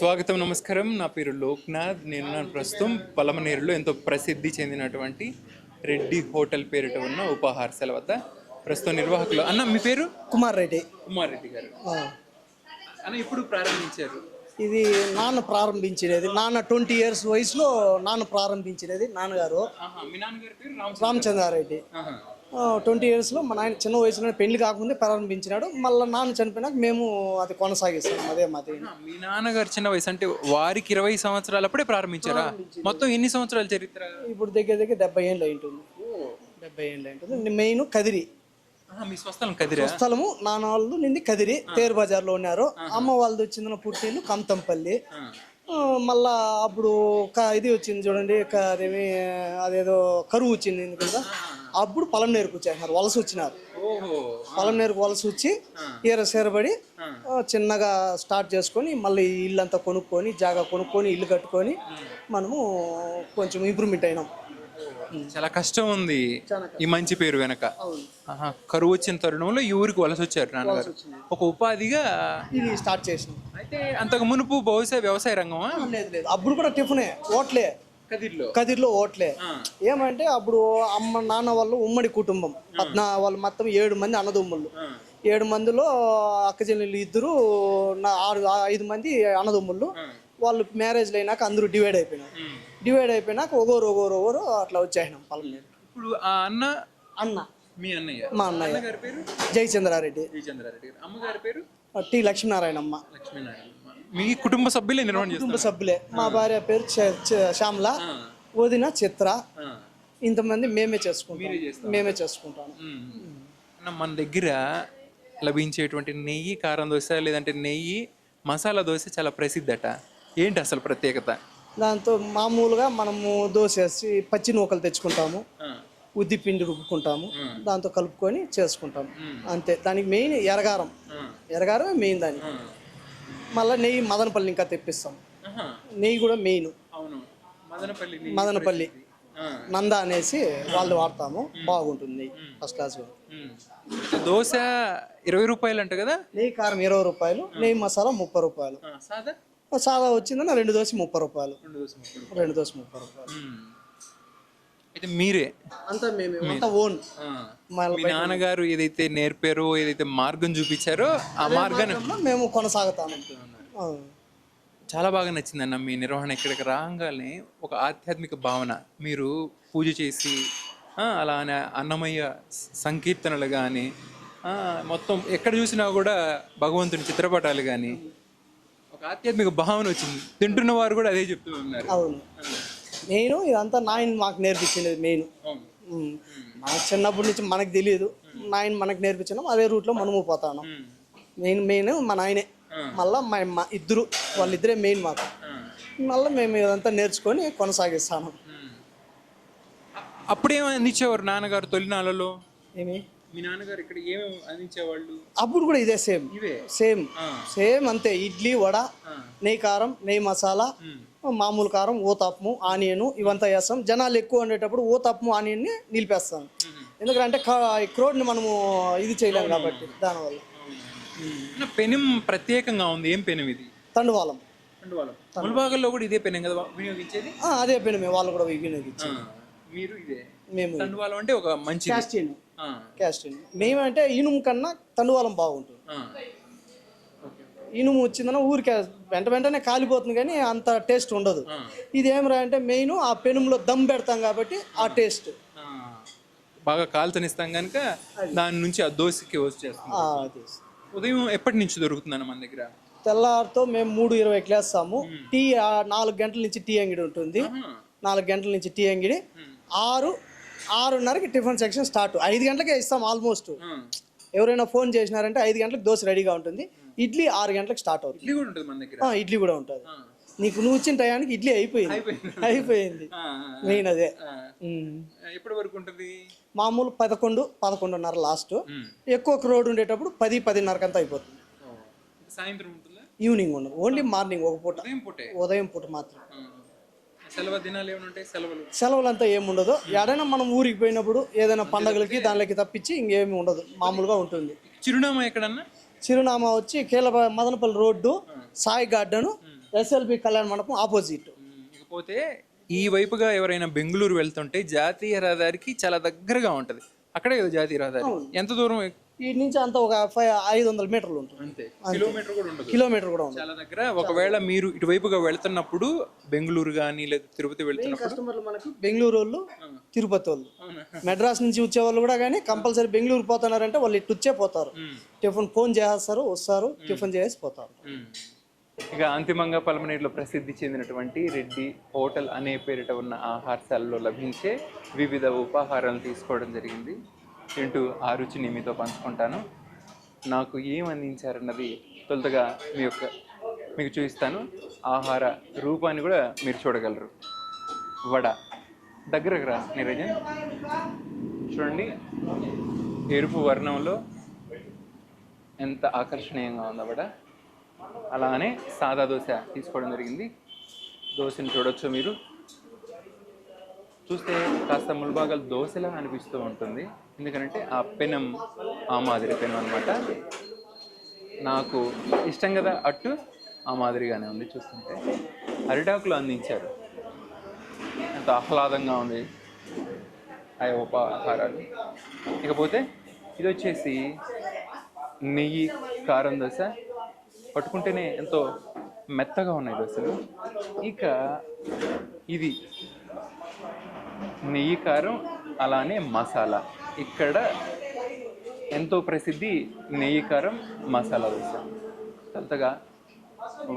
స్వాగతం నమస్కారం. నా పేరు లోక్నాథ్. నేను ప్రస్తుతం పలమనేరులో ఎంతో ప్రసిద్ధి చెందినటువంటి రెడ్డి హోటల్ పేరిట ఉన్న ఉపాహారశాల వద్ద ప్రస్తుతం నిర్వాహకులు. అన్న మీ పేరు? కుమార్ రెడ్డి. కుమార్ రెడ్డి గారు. అన్న ఇప్పుడు ప్రారంభించారు? ఇది నాన్న ప్రారంభించినది. నాన్న ట్వంటీ ఇయర్స్ వయసులో నాన్న ప్రారంభించినది నాన్నగారు. ఆహా, మీ నాన్నగారి పేరు రామ్ రామచంద్రారెడ్డి. ట్వంటీ ఇయర్స్లో మా నాయన చిన్న వయసులో పెళ్ళి కాకముందే ప్రారంభించినాడు. మళ్ళీ నాన్న చనిపోయినాక మేము అది కొనసాగిస్తాం. అదే మాది. మీ నాన్నగారు చిన్న వయసు అంటే వారికి ఇరవై సంవత్సరాలప్పుడే ప్రారంభించారా? మొత్తం ఎన్ని సంవత్సరాల చరిత్ర? ఇప్పుడు దగ్గర దగ్గర డెబ్బై ఏళ్ళు ఉంటుంది డెబ్బై ఏళ్ళు ఉంటుంది మెయిన్ కదిరి. మీ స్వస్థలం కదిరా? స్థలము నాన్న వాళ్ళు నింది కదిరి. తేరు బజార్లో ఉన్నారు. అమ్మ వాళ్ళది వచ్చింది పుట్టిల్లు కంతంపల్లి. మళ్ళా అప్పుడు క- ఇది వచ్చింది చూడండి అదేమి అదేదో కరువు వచ్చింది కదా అప్పుడు పొలం నేరుకు వచ్చేసినారు వలస వచ్చినారు. పొలం నేరుకు వలస వచ్చి ఈర సేరబడి చిన్నగా స్టార్ట్ చేసుకొని మళ్ళీ ఇల్లు అంతా కొనుక్కొని జాగా కొనుక్కొని ఇల్లు కట్టుకొని మనము కొంచెం ఇంప్రూవ్మెంట్ అయినాం. చాలా కష్టం. ఉంది ఈ మంచి పేరు వెనక. కరువు వచ్చిన తరుణంలో ఈ ఊరికి వలస వచ్చారు నాన్నగారు. ఒక ఉపాధిగా ఇది స్టార్ట్ చేసినాం. అయితే అంతకు మునుపు బహుశా వ్యవసాయ రంగమా? లేదు లేదు. అప్పుడు కూడా టిఫినే ఓట్లే. కదిర్లో. కదిర్లో ఓట్లే. ఏమంటే అప్పుడు అమ్మ నాన్న వాళ్ళు ఉమ్మడి కుటుంబం. పద్నా వాళ్ళు మొత్తం ఏడు మంది అన్నదమ్ముళ్ళు ఏడు మందిలో అక్క చెల్లెళ్ళు ఇద్దరు ఆరు ఐదు మంది అన్నదమ్ముళ్ళు వాళ్ళు మ్యారేజ్లు అయినాక అందరూ డివైడ్ అయిపోయినారు. డివైడ్ అయిపోయినాక ఒకరు ఒకరు ఒకరు అట్లా వచ్చేసినాం పొలం మీద. ఇప్పుడు ఆ అన్న అన్న. మీ అన్నయ్య. మా అన్నయ్య. పేరు? జయచంద్రారెడ్డి. గారు. అమ్మగారి పేరు? టి లక్ష్మీనారాయణమ్మ. లక్ష్మీనారాయణ మీ కుటుంబ సభ్యులే నిర్వహణ కుటుంబ సభ్యులే. మా భార్య పేరు శ్యామల. వదిన చిత్ర. ఇంతమంది మేమే చేసుకుంటాం. మేమే చేసుకుంటాం. మన దగ్గర లభించేటువంటి నెయ్యి కారం దోశ లేదంటే నెయ్యి మసాలా దోశ చాలా ప్రసిద్ధట. ఏంటి అసలు ప్రత్యేకత? దాంతో మామూలుగా మనము దోశ వేసి పచ్చి నూకలు తెచ్చుకుంటాము. ఉద్ది పిండి రుబ్బుకుంటాము. దాంతో కలుపుకొని చేసుకుంటాము. అంతే. దానికి మెయిన్ ఎరగారం. ఆ. ఎరగారమే మెయిన్ దానికి. ఆ. మళ్ళీ నెయ్యి మదనపల్లి ఇంకా తెప్పిస్తాం. నెయ్యి కూడా మెయిన్. మదనపల్లి. నంద అనేసి వాళ్ళు వాడతాము. బాగుంటుంది నెయ్యి. ఫస్ట్ క్లాస్గా ఉమ్. దోశ ఇరవై రూపాయలు అంట కదా? నెయ్యి కారం ఇరవై రూపాయలు. నెయ్యి మసాలా ముప్పై రూపాయలు. సాదా వచ్చిందన్న రెండు దోశ ముప్పై రూపాయలు. రెండు దోశ ముక్కలు. రెండు దోశ ముప్పై రూపాయలు. అయితే మీరే? అంతా మేము. అంతా ఓన్. మీ నాన్నగారు ఏదైతే నేర్పారో ఏదైతే మార్గం చూపించారో ఆ మార్గాన్ని మేము కొనసాగుతాము. చాలా బాగా నచ్చిందన్న మీ నిర్వహణ ఇక్కడికి రాగానే ఒక ఆధ్యాత్మిక భావన. మీరు పూజ చేసి ఆ, అలానే అన్నమయ్య సంకీర్తనలు కానీ మొత్తం ఎక్కడ చూసినా కూడా భగవంతుని చిత్రపటాలు కానీ ఒక ఆధ్యాత్మిక భావన వచ్చింది. తింటున్న వారు కూడా అదే చెప్తూ ఉన్నారు. అవును. నేను ఇదంతా నాయన మాకు నేర్పించింది మెయిన్. మనకు చిన్నప్పటి నుంచి మనకు తెలియదు. నాయన మనకు నేర్పించినాం అదే రూట్లో మనము పోతాను. మెయిన్ మెయిన్ మా నాయనే. మళ్ళీ మా మా ఇద్దరు వాళ్ళిద్దరే మెయిన్ మాకు. మళ్ళీ మేము ఇదంతా నేర్చుకొని కొనసాగిస్తాను. అందించేవారు నాన్నగారు తొలినాళ్ళలో? ఏమి? మీ నాన్నగారు ఇక్కడ ఏమేమి అందించేవాళ్ళు? అప్పుడు కూడా ఇదే సేమ్. ఇవే? సేమ్. సేమ్ అంతే. ఇడ్లీ వడ. నెయ్యి కారం నెయ్యి మసాలా. మామూలు కారం ఊతప్పము ఆనియన్ ఇవంతా వేస్తాం. జనాలు ఎక్కువ ఉండేటప్పుడు ఊతప్పము ఆనియన్ని నిలిపేస్తాం. ఎందుకంటే క్రోడ్ని మనము ఇది చేయలేము కాబట్టి దానివల్ల. పెనం ప్రత్యేకంగా ఉంది. ఏం పెనం ఇది? తండువాలం. ముల్బాగల్లో కూడా ఇదే పెనం కదా వినియోగించేది? అదే పెను మేము వాళ్ళు కూడా వినియోగించి ఆ, మీరు ఇదే. మేము తండువాలం అంటే ఒక మంచి క్యాస్టిన్ మేమంటే ఇనుము కన్నా తండువాలం బాగుంటుంది. ఇనుము వచ్చిందన్న ఊరికే వెంట వెంటనే కాలిపోతుంది కానీ అంత టేస్ట్ ఉండదు. ఇది ఏమరా అంటే మెయిన్ ఆ పెనుములో దమ్ పెడతాం కాబట్టి ఆ టేస్ట్. బాగా కాల్చనిస్తాం కనుక దాని నుంచి ఆ దోశకి అది. ఉదయం ఎప్పటి నుంచి దొరుకుతుందన్న మన దగ్గర? తెల్లారితో మేము మూడు ఇరవైకి లేస్తాము. టీ ఆ, నాలుగు గంటల నుంచి టీ అంగిడి ఉంటుంది. నాలుగు గంటల నుంచి టీ అంగిడి. ఆరు ఆరున్నరకి టిఫిన్ సెక్షన్ స్టార్ట్. ఐదు గంటలకే ఇస్తాం ఆల్మోస్ట్. ఎవరైనా ఫోన్ చేసినారంటే ఐదు గంటలకు దోశ రెడీగా ఉంటుంది. ఇడ్లీ ఆరు గంటలకు స్టార్ట్ అవుతుంది. ఇడ్లీ కూడా ఉంటుంది మన దగ్గర. ఆ, ఇడ్లీ కూడా ఉంటుంది. ఆ. నీకు నువ్వు వచ్చిన టయానికి ఇడ్లీ అయిపోయింది. అయిపోయింది. మెయిన్ అదే. ఎప్పటి వరకు ఉంటుంది? మామూలు పదకొండు పదకొండున్నర లాస్ట్. ఎక్కువ క్రౌడ్ ఉండేటప్పుడు పది పదిన్నరకంతా అయిపోతుంది. సాయంత్రం ఈవినింగ్ ఉండదు. ఓన్లీ మార్నింగ్ ఒక పూట. ఉదయం పూటే. మాత్రం. సెలవు దినాలు ఏమైనా ఉంటాయి? సెలవులు. సెలవులంతా ఏముండదు ఎడైనా మనం ఊరికి పోయినప్పుడు ఏదైనా పండగలకి దానిలోకి తప్పించి ఇంకేమి ఉండదు. మామూలుగా ఉంటుంది. చిరునామా ఎక్కడన్నా? చిరునామా వచ్చి కీల Madanapalle road Sai garden SLB కళ్యాణ మండపం ఆపోజిట్. ఇకపోతే ఈ వైపుగా ఎవరైనా బెంగళూరు వెళ్తుంటే జాతీయ రహదారికి చాలా దగ్గరగా ఉంటది. అక్కడే కదా జాతీయ రహదారి? ఎంత దూరం? ఈ నుంచి అంత ఒక ఫైవ్ ఐదు వందల మీటర్లు ఉంటుంది. అంతే. కిలోమీటర్ కూడా ఉండదు. కిలోమీటర్ కూడా ఉంది చాలా దగ్గర ఒకవేళ మీరు ఇటువైపుగా వెళ్తున్నప్పుడు బెంగళూరు కానీ లేదా తిరుపతి వెళ్తున్నప్పుడు? కస్టమర్లు మనకు బెంగళూరు వాళ్ళు తిరుపతి వాళ్ళు? మెడ్రాస్ నుంచి వచ్చే వాళ్ళు కూడా కానీ కంపల్సరీ బెంగళూరు పోతున్నారంటే వాళ్ళు ఇటు వచ్చే పోతారు. టిఫిన్ ఫోన్ చేస్తారు వస్తారు టిఫిన్ చేసి పోతారు. ఇక అంతిమంగా పలమనేరులో ప్రసిద్ధి చెందినటువంటి రెడ్డి హోటల్ అనే పేరిట ఉన్న ఆహారశాలలో లభించే వివిధ ఉపాహారాలను తీసుకోవడం జరిగింది. తింటూ ఆ రుచిని మీతో పంచుకుంటాను. నాకు ఏం అందించారన్నది తొలుతగా మీ యొక్క మీకు చూపిస్తాను. ఆహార రూపాన్ని కూడా మీరు చూడగలరు. వడ. దగ్గరకు రా నిరంజన్. చూడండి ఎరుపు వర్ణంలో ఎంత ఆకర్షణీయంగా ఉందో వడ. అలానే సాదా దోశ తీసుకోవడం జరిగింది. దోశని చూడొచ్చు మీరు. చూస్తే కాస్త ముల్బాగల్ దోశలా అనిపిస్తూ ఉంటుంది. ఎందుకంటే ఆ పెనం ఆ మాదిరి పెనం అనమాట నాకు ఇష్టం కదా అట్టు ఆ మాదిరిగానే ఉంది చూస్తుంటే. అరిటాకులు అందించారు. ఎంత ఆహ్లాదంగా ఉంది. ఆ ఉపాహారాలు. ఇకపోతే ఇది వచ్చేసి నెయ్యి కారం దోశ. పట్టుకుంటేనే ఎంతో మెత్తగా ఉన్నాయి దోశలు. ఇక ఇది. నెయ్యి కారం అలానే మసాలా. ఇక్కడ ఎంతో ప్రసిద్ధి నెయ్యి కారం మసాలా దోశ. అంతగా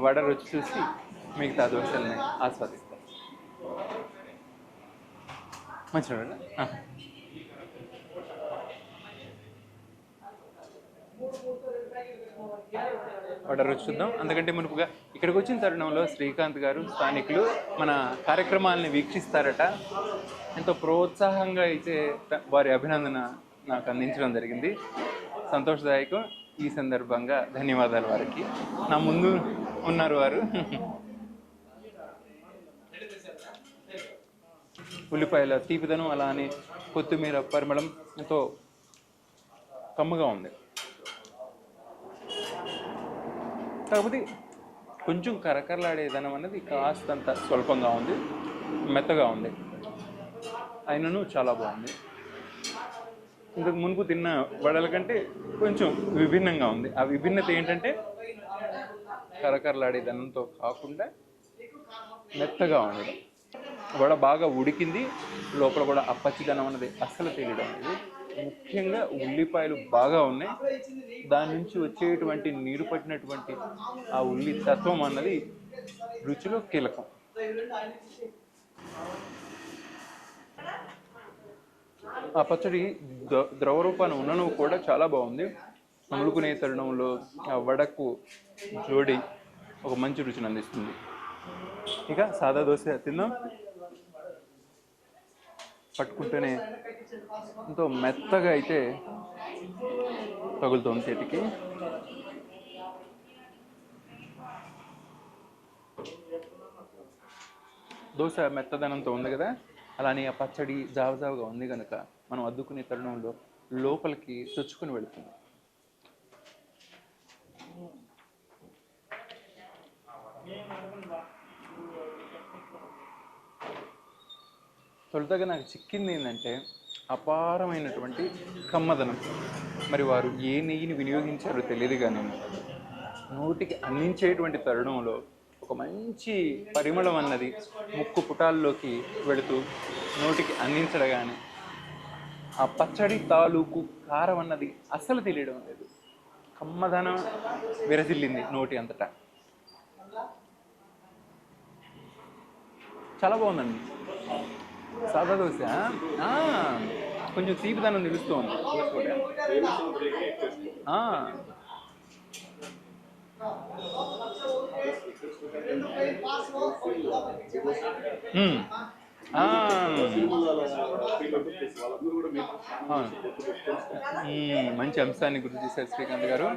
వడ రుచి చూసి మిగతా దోశల్ని ఆస్వాదిస్తాం మంచిగా చూడండి ఆర్డర్ రుచి చూద్దాం అందుకంటే మునుపుగా ఇక్కడికి వచ్చిన తరుణంలో శ్రీకాంత్ గారు స్థానికులు మన కార్యక్రమాలని వీక్షిస్తారట. ఎంతో ప్రోత్సాహంగా అయితే వారి అభినందన నాకు అందించడం జరిగింది. సంతోషదాయకం. ఈ సందర్భంగా ధన్యవాదాలు వారికి. నా ముందు ఉన్నారు వారు. ఉల్లిపాయల తీపిదనం అలానే కొత్తిమీర పరిమళం ఎంతో కమ్మగా ఉంది. కాకపోతే కొంచెం కరకరలాడేదనం అనేది కాస్తంత స్వల్పంగా ఉంది మెత్తగా ఉంది. అయినను చాలా బాగుంది. ఇంతకు మునుపు తిన్న వడల కంటే కొంచెం విభిన్నంగా ఉంది. ఆ విభిన్నత ఏంటంటే కరకరలాడేదనంతో కాకుండా మెత్తగా ఉండడం వడ బాగా ఉడికింది లోపల కూడా ఆ పచ్చిదనం అనేది అస్సలు తెలియడం లేదు. ముఖ్యంగా ఉల్లిపాయలు బాగా ఉన్నాయి. దాని నుంచి వచ్చేటువంటి నీరు పట్టినటువంటి ఆ ఉల్లి తత్వం అన్నది రుచిలో కీలకం. ఆ పచ్చడి ద్రవ రూపాన్ని ఉన్నను కూడా చాలా బాగుంది. అములుకునే తరుణంలో ఆ వడకు జోడి ఒక మంచి రుచిని అందిస్తుంది. ఇక సాదా దోశ తిందాం. పట్టుకుంటేనే ఎంతో మెత్తగా అయితే తగులుతోంది చేతికి. దోశ మెత్తదనంతో ఉంది కదా అలానే ఆ పచ్చడి జావజావగా ఉంది కనుక మనం అద్దుకునే తరుణంలో లోపలికి చొచ్చుకుని వెళుతుంది తొలుతగా నాకు చిక్కింది ఏంటంటే అపారమైనటువంటి కమ్మదనం. మరి వారు ఏ నెయ్యిని వినియోగించారో తెలియదు కానీ నోటికి అందించేటువంటి తరుణంలో ఒక మంచి పరిమళం అన్నది ముక్కు పుటాల్లోకి వెళుతూ నోటికి అందించడగానే ఆ పచ్చడి తాలూకు కారం అన్నది అస్సలు తెలియడం లేదు. కమ్మదనం విరజిల్లింది నోటి అంతటా. చాలా బాగుందండి. సాదా దోశ కొంచెం తీపిదనం నిలుస్తోంది. మంచి అంశాన్ని గుర్తు చేశారు శ్రీకాంత్ గారు.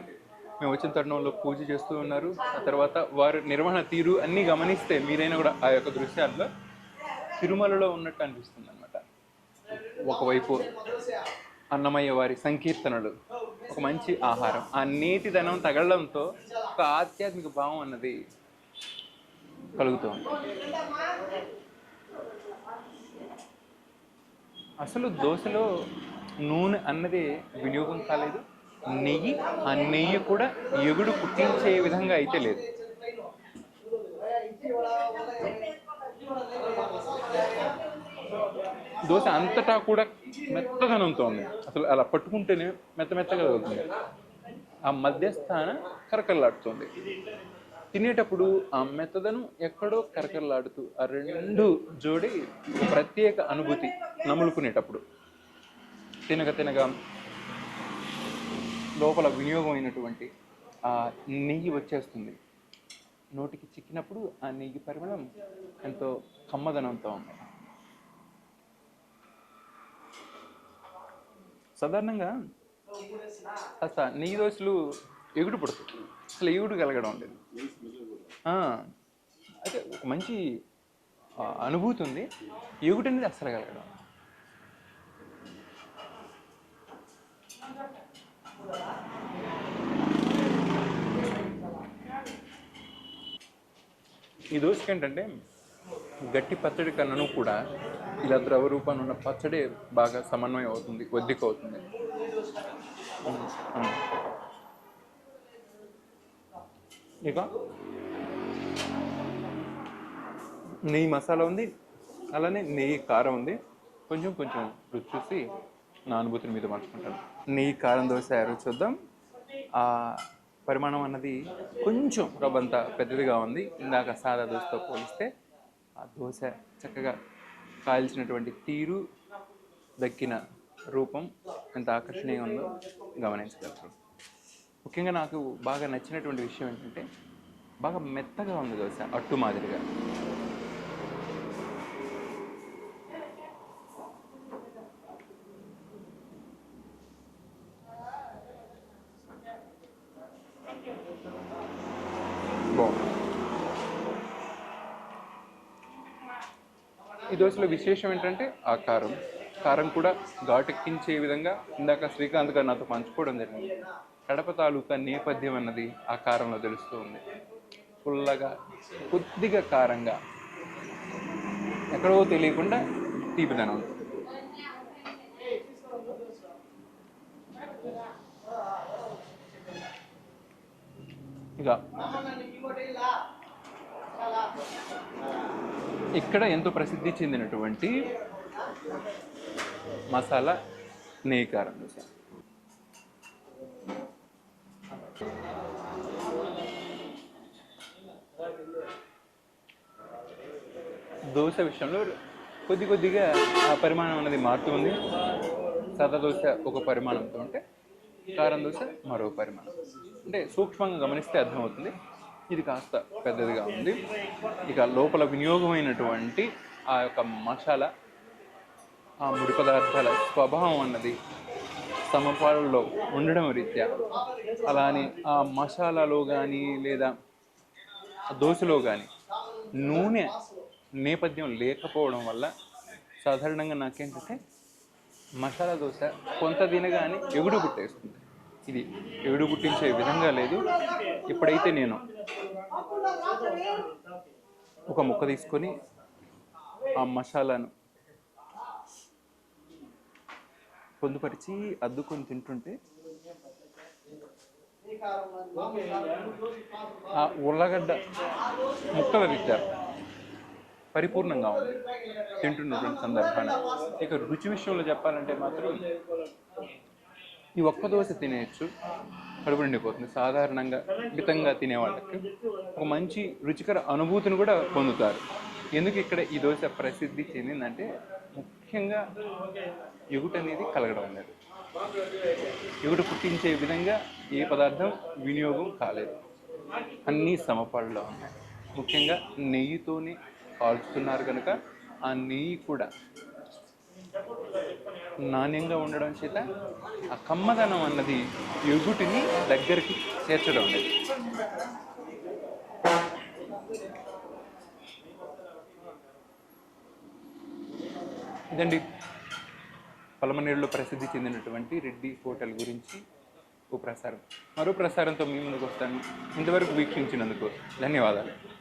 మేము వచ్చిన తరుణంలో పూజ చేస్తూ ఉన్నారు. ఆ తర్వాత వారు నిర్వహణ తీరు అన్నీ గమనిస్తే మీరైనా కూడా ఆ యొక్క దృశ్యాల్లో తిరుమలలో ఉన్నట్టు అనిపిస్తుంది అనమాట ఒకవైపు అన్నమయ్య వారి సంకీర్తనలు ఒక మంచి ఆహారం. ఆ నీటిదనం తగలడంతో ఒక ఆధ్యాత్మిక భావం అన్నది కలుగుతుంది అసలు దోశలో నూనె అన్నది వినియోగం కాలేదు. నెయ్యి ఆ నెయ్యి కూడా ఎగుడు పుట్టించే విధంగా అయితే లేదు. దోశ అంతటా కూడా మెత్తదనంతో ఉంది అసలు అలా పట్టుకుంటేనే మెత్త మెత్తగా అవుతుంది ఆ మధ్యస్థాన కరకరలాడుతుంది. తినేటప్పుడు ఆ మెత్తదనం ఎక్కడో కరకరలాడుతూ ఆ రెండు జోడి ప్రత్యేక అనుభూతి నములుకునేటప్పుడు. తినగ తినగా లోపల వినియోగం అయినటువంటి ఆ నెయ్యి వచ్చేస్తుంది. నోటికి చిక్కినప్పుడు ఆ నెయ్యి పరిమళం ఎంతో కమ్మదనంతో ఉంది సాధారణంగా అసలు నెయ్యి దోశలు ఎగుడు పడుతుంది అసలు ఎగుడు కలగడం లేదు. అయితే ఒక మంచి అనుభూతి ఉంది. ఎగుడు అనేది అసలు కలగడం ఈ దోశకి ఏంటంటే గట్టి పచ్చడి కన్నాను కూడా ఇలా ద్రవ రూపాన్ని ఉన్న పచ్చడి బాగా సమన్వయం అవుతుంది వద్దిక అవుతుంది. ఇక? నెయ్యి మసాలా ఉంది అలానే నెయ్యి కారం ఉంది. కొంచెం కొంచెం రుచి చూసి నా అనుభూతిని మీద మార్చుకుంటాను నెయ్యి కారం దోశ రుచి చూద్దాం. పరిమాణం అన్నది కొంచెం రవ్వంత పెద్దదిగా ఉంది. ఇందాక సాదా దోశతో పోలిస్తే ఆ దోశ చక్కగా కాల్చినటువంటి తీరు దక్కిన రూపం ఎంత ఆకర్షణీయంగా ఉందో గమనించగలరు ముఖ్యంగా నాకు బాగా నచ్చినటువంటి విషయం ఏంటంటే బాగా మెత్తగా ఉంది దోశ అట్టు మాదిరిగా బాగుంది ఈ దోశలో విశేషం ఏంటంటే ఆ కారం. కారం కూడా ఘాటెక్కించే విధంగా ఇందాక శ్రీకాంత్ గారు నాతో పంచుకోవడం జరిగింది. కడప తాలూకా నేపథ్యం అన్నది ఆ కారంలో తెలుస్తూ ఉంది. పుల్లగా కొద్దిగా కారంగా ఎక్కడో తెలియకుండా తీపిదనం. ఇక ఇక్కడ ఎంతో ప్రసిద్ధి చెందినటువంటి మసాలా నెయ్యి కారం దోశ దోశ విషయంలో కొద్ది కొద్దిగా ఆ పరిమాణం అనేది మారుతుంది. సాదా దోశ ఒక పరిమాణంతో ఉంటే కారం దోశ మరో పరిమాణం. అంటే సూక్ష్మంగా గమనిస్తే అర్థమవుతుంది. ఇది కాస్త పెద్దదిగా ఉంది. ఇక లోపల వినియోగమైనటువంటి ఆ యొక్క మసాలా ఆ ముడి పదార్థాల స్వభావం అన్నది సమపాలలో ఉండడం రీత్యా అలానే ఆ మసాలాలో కానీ లేదా దోశలో కానీ నూనె నేపథ్యం లేకపోవడం వల్ల సాధారణంగా నాకేంటంటే మసాలా దోశ కొంత తినగానే ఎగుడు పుట్టేస్తుంది. ఇది ఎగుడు పుట్టించే విధంగా లేదు. ఇప్పుడైతే నేను ఒక ముక్క తీసుకొని ఆ మసాలాను పొందుపరిచి అద్దుకొని తింటుంటే ఆ ఉర్లగడ్డ ముక్కల రీత్యా పరిపూర్ణంగా ఉంది. తింటున్నటువంటి సందర్భాన్ని ఇక రుచి విషయంలో చెప్పాలంటే మాత్రం ఈ ఒక్క దోశ తినేయచ్చు. కడుపు నిండిపోతుంది సాధారణంగా మితంగా తినే వాళ్ళకి ఒక మంచి రుచికర అనుభూతిని కూడా పొందుతారు. ఎందుకు ఇక్కడ ఈ దోశ ప్రసిద్ధి చెందిందంటే ముఖ్యంగా ఎగుట అనేది కలగడం అనేది. ఎగుట పుట్టించే విధంగా ఏ పదార్థం వినియోగం కాలేదు. అన్నీ సమపాళ్ళలో ఉన్నాయి. ముఖ్యంగా నెయ్యితోనే కాల్చుతున్నారు కనుక ఆ నెయ్యి కూడా నాణ్యంగా ఉండడం చేత ఆ కమ్మదనం అన్నది ఎగుటిని దగ్గరికి చేర్చడం అనేది. ఇదండి పలమనేరులో ప్రసిద్ధి చెందినటువంటి రెడ్డి హోటల్ గురించి ఓ ప్రసారం. మరో ప్రసారంతో మీ ముందుకు వస్తాను. ఇంతవరకు వీక్షించినందుకు ధన్యవాదాలు.